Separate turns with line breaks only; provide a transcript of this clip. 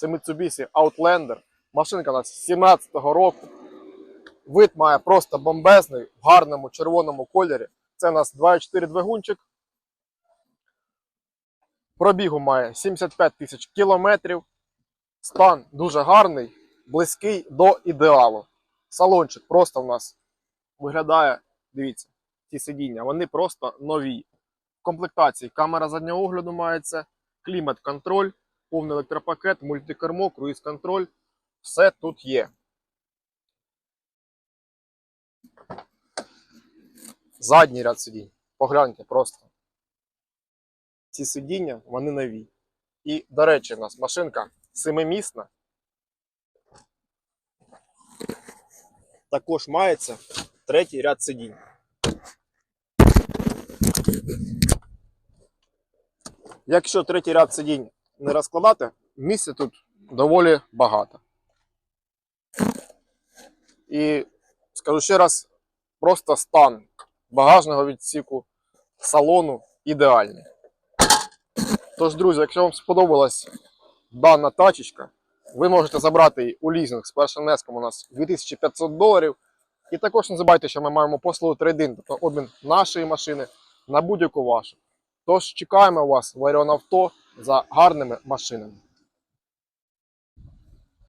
Це Mitsubishi Outlander. Машинка у нас 17-го року. Вид має просто бомбезний, в гарному червоному кольорі. Це у нас 2.4 двигунчик. Пробігу має 75 тисяч кілометрів. Стан дуже гарний, близький до ідеалу. Салончик просто у нас виглядає, дивіться, ці сидіння, вони просто нові. В комплектації камера заднього огляду мається, клімат-контроль, повний електропакет, мультикермо, круїз-контроль. Все тут є. Задній ряд сидінь. Погляньте просто. Ці сидіння, вони нові. І, до речі, у нас машинка семимісна. Також мається третій ряд сидінь. Якщо третій ряд сидінь не розкладати, місця тут доволі багато. І скажу ще раз, просто стан багажного відсіку салону ідеальний. Тож, друзі, якщо вам сподобалась дана тачечка, ви можете забрати її у лізинг з першим внеском у нас 2500 доларів. І також не забувайте, що ми маємо послугу трейдин, тобто обмін нашої машини на будь-яку вашу. Тож чекаємо вас в Авто за гарними машинами.